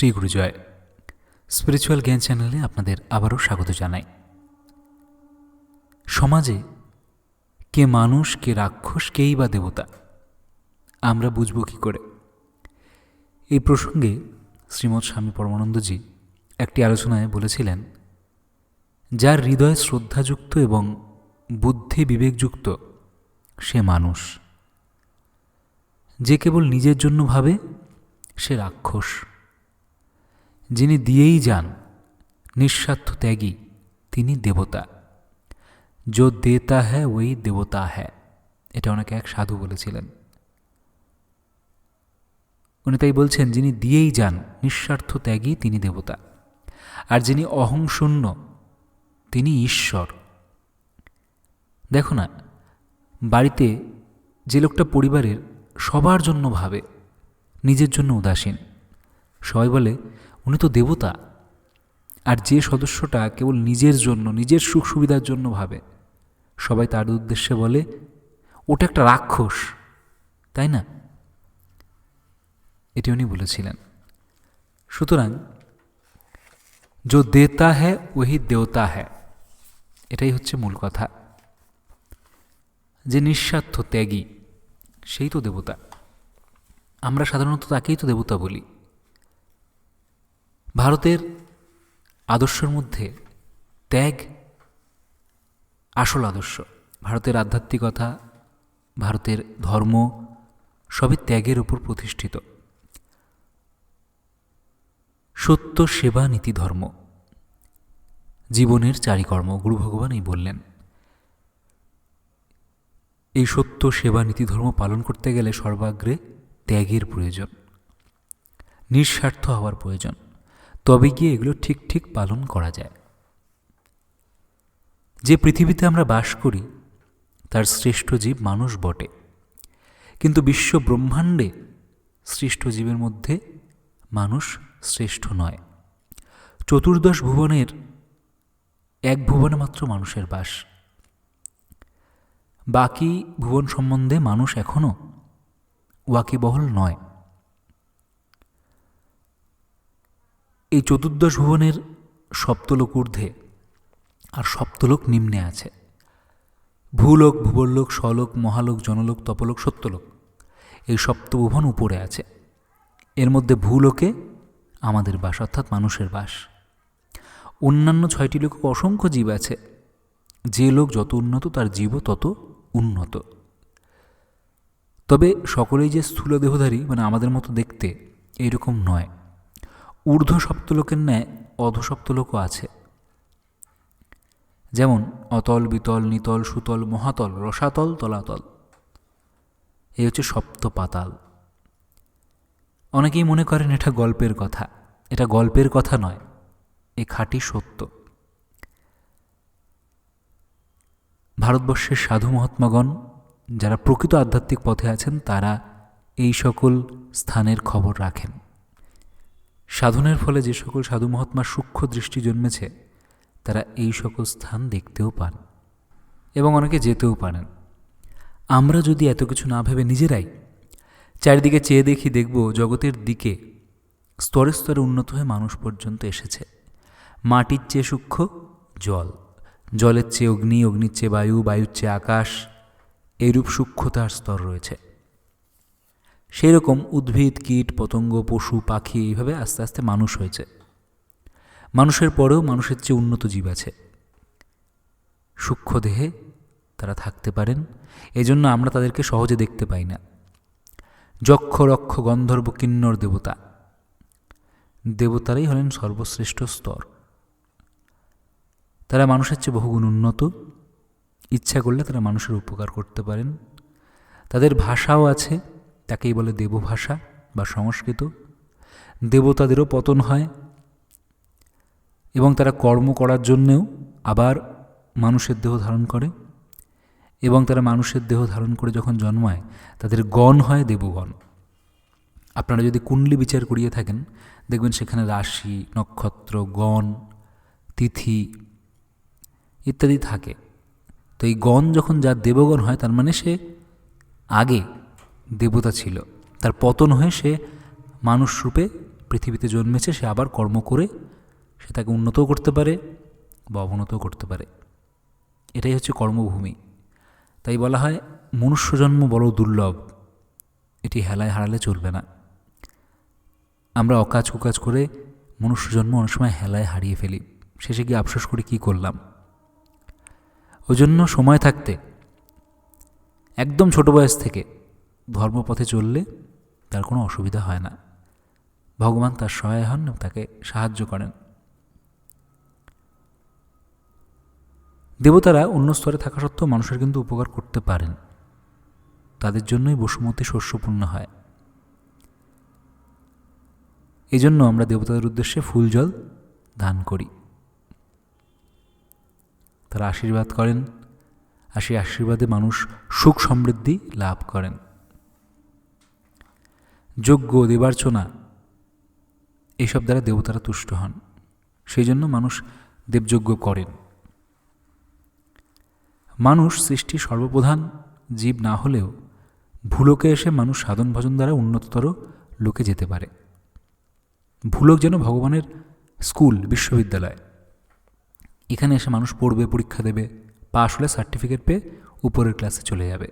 Shri গুরুজয়। Spiritual জ্ঞান চ্যানেলে আপনাদের আবারও স্বাগত জানাই। সমাজে কে মানুষ, কে রাক্ষস, কেই বা দেবতা, আমরা বুঝব কি করে? এই প্রসঙ্গে শ্রীমৎ স্বামী পরমানন্দজি একটি আলোচনায় বলেছিলেন, যার হৃদয় শ্রদ্ধাযুক্ত এবং বুদ্ধি বিবেকযুক্ত, সে মানুষ। যে কেবল নিজের জন্য ভাবে, সে রাক্ষস। যিনি দিয়েই যান, নিঃস্বার্থ ত্যাগী, তিনি দেবতা। যো দেতা হ্যায়, ওই দেবতা হ্যায়। এটা অনেকে এক সাধু বলেছিলেন। উনি তাই বলছেন, যিনি দিয়েই যান, নিঃস্বার্থ ত্যাগী, তিনি দেবতা। আর যিনি অহংশূন্য, তিনি ঈশ্বর। দেখো না, বাড়িতে যে লোকটা পরিবারের সবার জন্য ভাবে, নিজের জন্য উদাসীন। সবাই বলে, উনি তো দেবতা। আর যে সদস্যটা কেবল নিজের জন্য, নিজের সুখ সুবিধার জন্য ভাবে, সবাই তার উদ্দেশ্যে বলে, ওটা একটা রাক্ষস। তাই না? এটি উনি বলেছিলেন। সুতরাং, যো দেতা হ্যায়, ওহি দেবতা হ্যায়। এটাই হচ্ছে মূল কথা। যে নিঃস্বার্থ ত্যাগী, সেই তো দেবতা। আমরা সাধারণত তাকেই তো দেবতা বলি। ভারতের আদর্শের মধ্যে ত্যাগ আসল আদর্শ। ভারতের আধ্যাত্মিকতা, ভারতের ধর্ম সবই ত্যাগের উপর প্রতিষ্ঠিত। সত্য, সেবা, নীতি, ধর্ম জীবনের চারিকর্ম। গুরু ভগবান এই বললেন। এই সত্য, সেবা, নীতি, ধর্ম পালন করতে গেলে সর্বাগ্রে ত্যাগের প্রয়োজন, নিঃস্বার্থ হওয়ার প্রয়োজন। তবে গিয়ে এগুলো ঠিক ঠিক পালন করা যায়। যে পৃথিবীতে আমরা বাস করি, তার শ্রেষ্ঠ জীব মানুষ বটে। কিন্তু বিশ্ব ব্রহ্মাণ্ডে সৃষ্ট জীবের মধ্যে মানুষ শ্রেষ্ঠ নয়। চতুর্দশ ভুবনের এক ভুবনে মাত্র মানুষের বাস। বাকি ভুবন সম্বন্ধে মানুষ এখনও ওয়াকিবহল নয়। এই চতুর্দশ ভুবনের সপ্তলোক ঊর্ধ্বে আর সপ্তলোক নিম্নে আছে। ভূলোক ভূবরলোক স্বলোক, মহালোক, জনলোক, তপলোক, সত্যলোক এই সপ্তভুবন উপরে আছে। এর মধ্যে ভূলোকে আমাদের বাস, অর্থাৎ মানুষের বাস। অন্যান্য ছয়টি লোক অসংখ্য জীব আছে। যে লোক যত উন্নত, তার জীবও তত উন্নত। তবে সকলেই যে স্থূল দেহধারী মানে আমাদের মতো দেখতে এইরকম নয়। ঊর্ধ্ব সপ্তলোকের ন্যায় অধসপ্তলোকও আছে। যেমন অতল, বিতল, নিতল, সুতল, মহাতল, রসাতল, তলাতল। এই হচ্ছে সপ্ত পাতাল অনেকেই মনে করেন এটা গল্পের কথা। এটা গল্পের কথা নয়, এ খাঁটি সত্য। ভারতবর্ষের সাধু মহাত্মাগণ যারা প্রকৃত আধ্যাত্মিক পথে আছেন, তারা এই সকল স্থানের খবর রাখেন। সাধনের ফলে যে সকল সাধু মহাত্মার সূক্ষ্ম দৃষ্টি জন্মেছে, তারা এই সকল স্থান দেখতেও পান এবং অনেকে যেতেও পারেন। আমরা যদি এত কিছু না ভেবে নিজেরাই চারিদিকে চেয়ে দেখি, দেখব জগতের দিকে স্তরে স্তরে উন্নত হয়ে মানুষ পর্যন্ত এসেছে। মাটির চেয়ে সূক্ষ্ম জল, জলের চেয়ে অগ্নি, অগ্নির চেয়ে বায়ু, বায়ুর চেয়ে আকাশ এইরূপ সূক্ষ্মতার স্তর রয়েছে। সেই রকম উদ্ভিদ, কীট, পতঙ্গ, পশু, পাখি এইভাবে আস্তে আস্তে মানুষ হয়েছে। মানুষের পরেও মানুষের চেয়ে উন্নত জীব আছে। সূক্ষ্ম দেহে তারা থাকতে পারেন, এজন্য আমরা তাদেরকে সহজে দেখতে পাই না। যক্ষ, রক্ষ, গন্ধর্ব, কিন্নর দেবতা, দেবতারাই হলেন সর্বশ্রেষ্ঠ স্তর। তারা মানুষের চেয়ে বহুগুণ উন্নত। ইচ্ছা করলে তারা মানুষের উপকার করতে পারেন। তাদের ভাষাও আছে। তাকেই বলে দেবভাষা বা সংস্কৃত। দেবতাদেরও পতন হয় এবং তারা কর্ম করার জন্যেও আবার মানুষের দেহ ধারণ করে এবং তারা মানুষের দেহ ধারণ করে যখন জন্মায়, তাদের গণ হয় দেবগণ। আপনারা যদি কুণ্ডলি বিচার করিয়ে থাকেন, দেখবেন সেখানে রাশি, নক্ষত্র, গণ, তিথি ইত্যাদি থাকে। তো এই গণ যখন যার দেবগণ হয়, তার মানে সে আগে দেবতা ছিল। তার পতন হয়ে সে মানুষ রূপে পৃথিবীতে জন্মেছে, সে আবার কর্ম করে সে তাকে উন্নতও করতে পারে বা অবনতও করতে পারে। এটাই হচ্ছে কর্মভূমি। তাই বলা হয় মনুষ্যজন্ম বড় দুর্লভ। এটি হেলায় হারালে চলবে না। আমরা অকাজ কুকাজ করে মনুষ্যজন্ম অনেক সময় হেলায় হারিয়ে ফেলি। শেষে গিয়ে আফসোস করে কী করলাম? ওই জন্য সময় থাকতে, একদম ছোট বয়স থেকে ধর্মপথে চললে তার কোনো অসুবিধা হয় না। ভগবান তার সহায় হন এবং তাকে সাহায্য করেন। দেবতারা অন্য স্তরে থাকা সত্ত্বেও মানুষের কিন্তু উপকার করতে পারেন। তাদের জন্যই বসুমতী শস্যপূর্ণ হয়। এই জন্য আমরা দেবতাদের উদ্দেশ্যে ফুল জল দান করি। তারা আশীর্বাদ করেন। আর সেই আশীর্বাদে মানুষ সুখ সমৃদ্ধি লাভ করেন। যজ্ঞ দেবার্চনা এইসব দ্বারা দেবতারা তুষ্ট হন। সেই জন্য মানুষ দেবযজ্ঞ করেন। মানুষ সৃষ্টি সর্বপ্রধান, জীব না হলেও ভুলোকে এসে মানুষ সাধন ভজন দ্বারা উন্নততর লোকে যেতে পারে। ভুলোক যেন ভগবানের স্কুল, বিশ্ববিদ্যালয়। এখানে এসে মানুষ পড়বে, পরীক্ষা দেবে, পাশ হলে সার্টিফিকেট পেয়ে উপরের ক্লাসে চলে যাবে।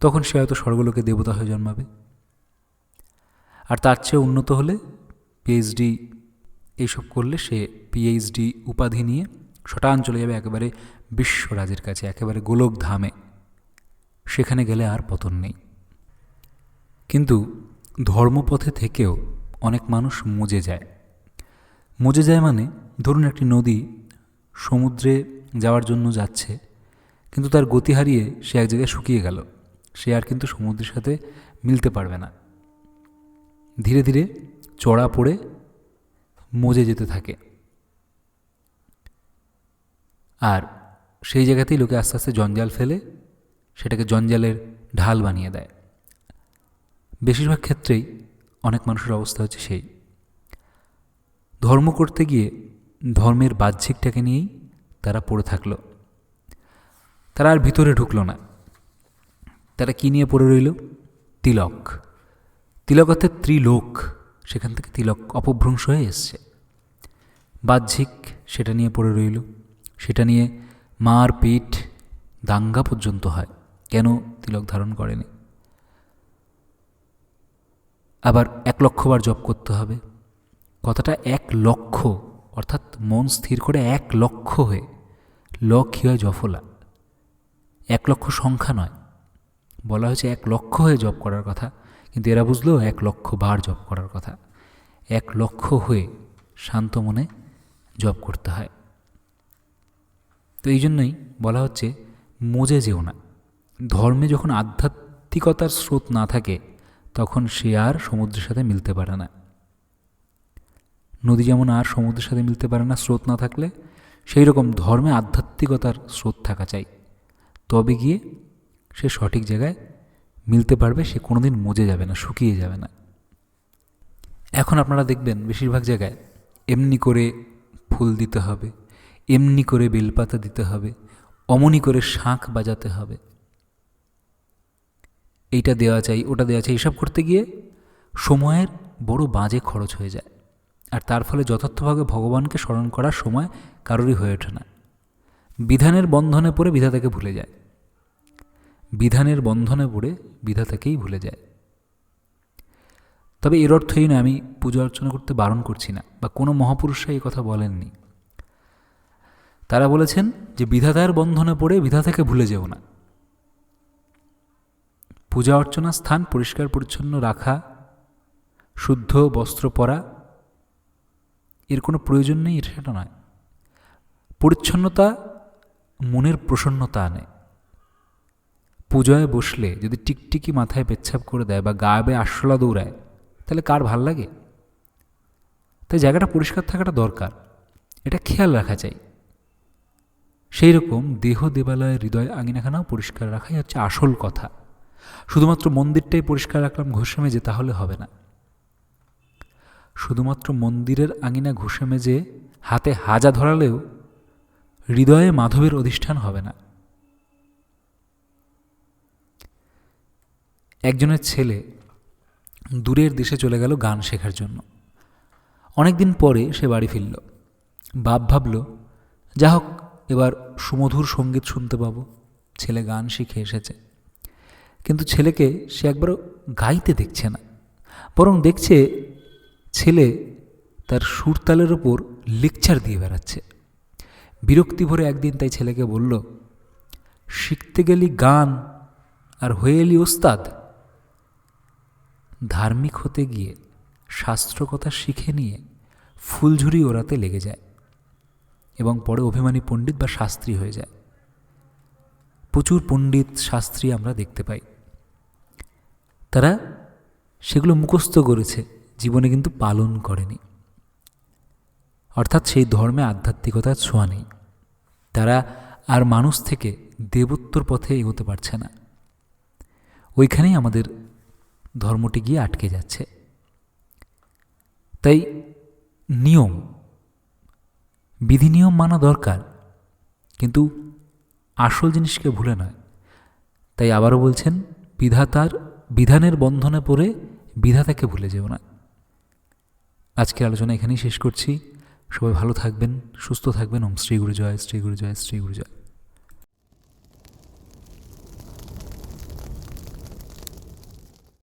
তখন সে হয়তো স্বর্গলোকে দেবতা হয়ে জন্মাবে। আর তার চেয়ে উন্নত হলে পিএইচডি এইসব করলে সে পিএইচডি উপাধি নিয়ে শটান চলে যাবে একেবারে বিশ্বরাজের কাছে, একেবারে গোলক ধামে সেখানে গেলে আর পতন নেই। কিন্তু ধর্মপথে থেকেও অনেক মানুষ মজে যায়। মজে যায় মানে ধরুন একটি নদী সমুদ্রে যাওয়ার জন্য যাচ্ছে, কিন্তু তার গতি হারিয়ে সে এক জায়গায় শুকিয়ে গেল। সে আর কিন্তু সমুদ্রের সাথে মিলতে পারবে না। ধীরে ধীরে চড়া পড়ে মজে যেতে থাকে। আর সেই জায়গাতেই লোকে আস্তে আস্তে জঞ্জাল ফেলে, সেটাকে জঞ্জালের ঢাল বানিয়ে দেয়। বেশিরভাগ ক্ষেত্রেই অনেক মানুষের অবস্থা হচ্ছে সেই। ধর্ম করতে গিয়ে ধর্মের বাহ্যিকটাকে নিয়েই তারা পড়ে থাকল। তারা আর ভিতরে ঢুকলো না। তারা কী নিয়ে পড়ে রইল? তিলক। তিলক অর্থাৎ ত্রিলোক। সেখান থেকে তিলক অপভ্রংশ হয়ে এসছে। বাহ্যিক সেটা নিয়ে পড়ে রইল। সেটা নিয়ে মার পিঠ দাঙ্গা পর্যন্ত হয়। কেন তিলক ধারণ করেনি? আবার এক লক্ষবার জপ করতে হবে। কথাটা এক লক্ষ, অর্থাৎ মন স্থির করে এক লক্ষ হয়ে লক্ষ হয় জফলা। এক লক্ষ সংখ্যা নয়। বলা হয়েছে এক লক্ষ হয়ে জপ করার কথা, কিন্তু এরা বুঝলো এক লক্ষ বার জপ করার কথা। এক লক্ষ হয়ে শান্ত মনে জপ করতে হয়। তো এই জন্যই বলা হচ্ছে, মজে যেও না। ধর্মে যখন আধ্যাত্মিকতার স্রোত না থাকে, তখন সে আর সমুদ্রের সাথে মিলতে পারে না। নদী যেমন আর সমুদ্রের সাথে মিলতে পারে না স্রোত না থাকলে সেই রকম ধর্মে আধ্যাত্মিকতার স্রোত থাকা চাই। তবে গিয়ে সে সঠিক জায়গায় মিলতে পারবে, সে কোনোদিন মজে যাবে না, শুকিয়ে যাবে না। এখন আপনারা দেখবেন বেশিরভাগ জায়গায় এমনি করে ফুল দিতে হবে, এমনি করে বেলপাতা দিতে হবে, অমনি করে শাঁখ বাজাতে হবে। এইটা দেওয়া চাই, ওটা দেওয়া চাই, এসব করতে গিয়ে সময়ের বড় বাজে খরচ হয়ে যায়। আর তার ফলে যথার্থভাবে ভগবানকে স্মরণ করার সময় কারোরই হয়ে ওঠে না। বিধানের বন্ধনে পড়ে বিধাতাকে ভুলে যায়। বিধানের বন্ধনে পড়ে বিধাতাকেই ভুলে যায়। তবে এর অর্থই না আমি পূজা অর্চনা করতে বারণ করছি না, বা কোনো মহাপুরুষরা এই কথা বলেননি। তারা বলেছেন যে বিধাতার বন্ধনে পড়ে বিধাতাকে ভুলে যেও না। পূজা অর্চনা স্থান পরিষ্কার পরিচ্ছন্ন রাখা, শুদ্ধ বস্ত্র পরা, এর কোনো প্রয়োজন নেই সেটা নয়। পরিচ্ছন্নতা মনের প্রসন্নতা আনে। পুজোয় বসলে যদি টিকটিকি মাথায় পেচ্ছাপ করে দেয় বা গায়ে আশলা দৌড়ায়, তাহলে কার ভালো লাগে? তাই জায়গাটা পরিষ্কার থাকাটা দরকার। এটা খেয়াল রাখা চাই। সেই রকম দেহ দেবালয় হৃদয় আঙিনাখানাও পরিষ্কার রাখাই হচ্ছে আসল কথা। শুধুমাত্র মন্দিরটাই পরিষ্কার রাখলাম ঘষে মেজে তাহলে হবে না। শুধুমাত্র মন্দিরের আঙিনা ঘষে মেজে হাতে হাজা ধরালেও হৃদয়ে মাধবের অধিষ্ঠান হবে না। একজনের ছেলে দূরের দেশে চলে গেল গান শেখার জন্য। অনেক দিন পরে সে বাড়ি ফিরল। বাপ ভাবল, যা হোক, এবার সুমধুর সংগীত শুনতে পাবো। ছেলে গান শিখে এসেছে। কিন্তু ছেলেকে সে একবারও গাইতে দেখছে না। বরং দেখছে ছেলে তার সুরতালের ওপর লেকচার দিয়ে বেড়াচ্ছে। বিরক্তি ভরে একদিন তাই ছেলেকে বলল, শিখতে গেলি গান, আর হয়ে এলি ওস্তাদ। ধার্মিক হতে গিয়ে শাস্ত্র কথা শিখে নিয়ে ফুলঝুরি ওড়াতে লেগে যায় এবং পরে অভিমানী পণ্ডিত বা শাস্ত্রী হয়ে যায়। প্রচুর পণ্ডিত, শাস্ত্রী আমরা দেখতে পাই। তারা সেগুলো মুখস্থ করেছে, জীবনে কিন্তু পালন করেনি। অর্থাৎ সেই ধর্মে আধ্যাত্মিকতার ছোঁয়া নেই। তারা আর মানুষ থেকে দেবত্বর পথে এগোতে পারছে না। ওইখানেই আমাদের ধর্মটি গিয়ে আটকে যাচ্ছে। তাই নিয়ম, বিধিনিয়ম মানা দরকার। কিন্তু আসল জিনিসকে ভুলে নয়। তাই আবারও বলছেন, বিধাতার বিধানের বন্ধনে পড়ে বিধাতাকে ভুলে যেও না। আজকের আলোচনা এখানেই শেষ করছি। সবাই ভালো থাকবেন, সুস্থ থাকবেন। ওম শ্রী গুরু জয় শ্রী গুরু জয় শ্রী গুরু জয়